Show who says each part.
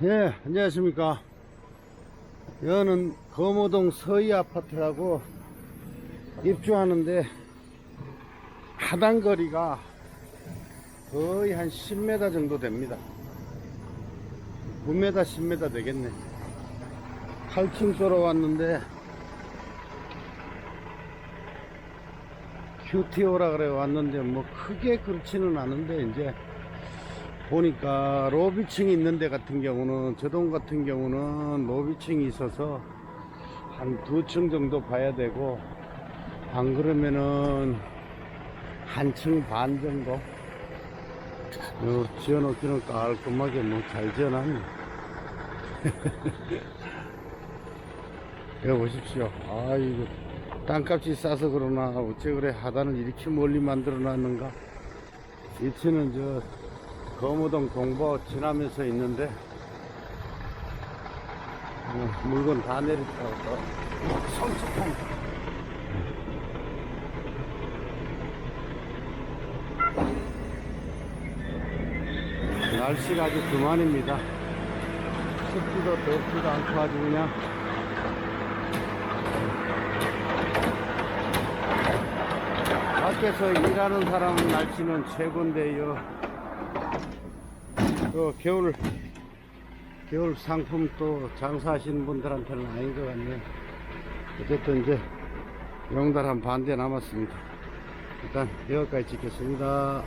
Speaker 1: 예, 안녕하십니까. 여는 거모동 서희 아파트라고 입주하는데 하단거리가 거의 한 10m 정도 됩니다. 9m, 10m 되겠네. 8층 쏘러 왔는데 큐티오라 그래 왔는데 뭐 크게 그렇지는 않은데 이제 보니까 로비층이 있는 데 같은 경우는 저동 같은 경우는 로비층이 있어서 한 두 층 정도 봐야 되고 안 그러면은 한 층 반 정도? 어, 지어놓기는 깔끔하게 뭐 잘 지어놨네. 여기 보십시오. 아 이거 땅값이 싸서 그러나 어째 그래 하단을 이렇게 멀리 만들어 놨는가? 위치는 저 거무동 동보 지나면서 있는데 어, 물건 다 내렸다고 또 성숙한 날씨가 아주 그만입니다. 춥지도 덥지도 않고 아주 그냥 밖에서 일하는 사람 날씨는 최고인데요 또 겨울 겨울 상품 또 장사하시는 분들한테는 아닌 것 같네요. 어쨌든 이제 용달 한 반대 남았습니다. 일단 여기까지 찍겠습니다.